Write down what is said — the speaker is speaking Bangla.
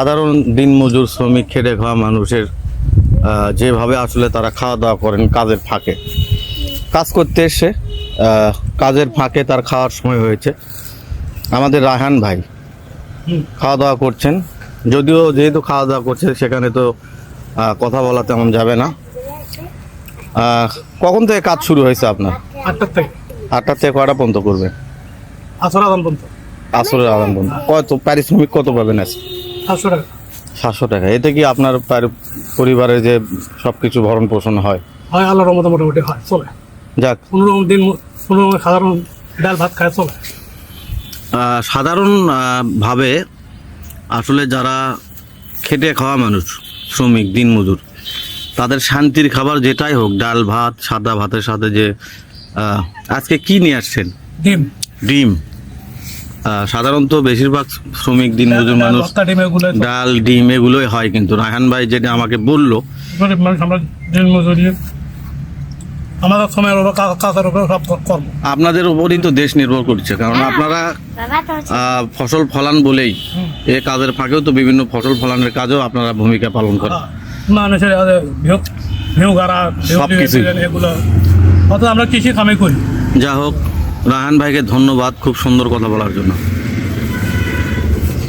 সাধারণ দিনমজুর শ্রমিক খেটে খাওয়া মানুষের যেভাবে আসলে তারা খাওয়া দাওয়া করেন কাজের ফাঁকে। কাজ করতে এসে কাজের ফাঁকে তার খাওয়ার সময় হয়েছে। আমাদের রায়হান ভাই খাওয়া দাওয়া করছেন। যদিও যেহেতু খাওয়া দাওয়া করছে সেখানে তো কথা বলা তেমন যাবে না। কখন থেকে কাজ শুরু হয়েছে আপনার? আটটার থেকে। আটটা থেকে কয়টা পর্যন্ত করবে? আসর আদান পর্যন্ত। আসলে আদান পর্যন্ত। কত পারিশ্রমিক কত পাবেন আজকে? সাতশো টাকা। সাতশো টাকা। এতে কি আপনার পারি- পরিবারের যে সব কিছু ভরণ পোষণ হয়? হয় আল্লাহর রহমতে মোটামুটি হয় চলে। যাক। রকম দিন রকম সাধারণ ডাল ভাত খায় চলে। আহ, সাধারণ আহ, ভাবে আসলে যারা খেটে খাওয়া মানুষ শ্রমিক দিনমজুর তাদের শান্তির খাবার যেটাই হোক ডাল ভাত সাদা ভাতের সাথে যে আজকে কি নিয়ে আসছেন? ডিম। ডিম। সাধারণত বেশিরভাগ শ্রমিক দিনমজুর মানুষ ডিম এগুলো ডাল ডিম এগুলোই হয় কিন্তু। রায়হান ভাই যেটা আমাকে বলল মানুষ দিন মজুরি আমাদের সময়ের উপর কাজের উপর সব কর্ম। আপনাদের উপরই তো দেশ নির্ভর করছে কারণ আপনারা হচ্ছে আহ, ফসল ফলান বলেই এ কাজের ফাঁকেও তো বিভিন্ন ফসল ফলানের কাজেও আপনারা ভূমিকা পালন করেন। মানুষের ভিউ গাড়া। এগুলো। অর্থাৎ আমরা কৃষি কামে করি। যা হোক রাহান ভাইকে ধন্যবাদ খুব সুন্দর কথা বলার জন্য।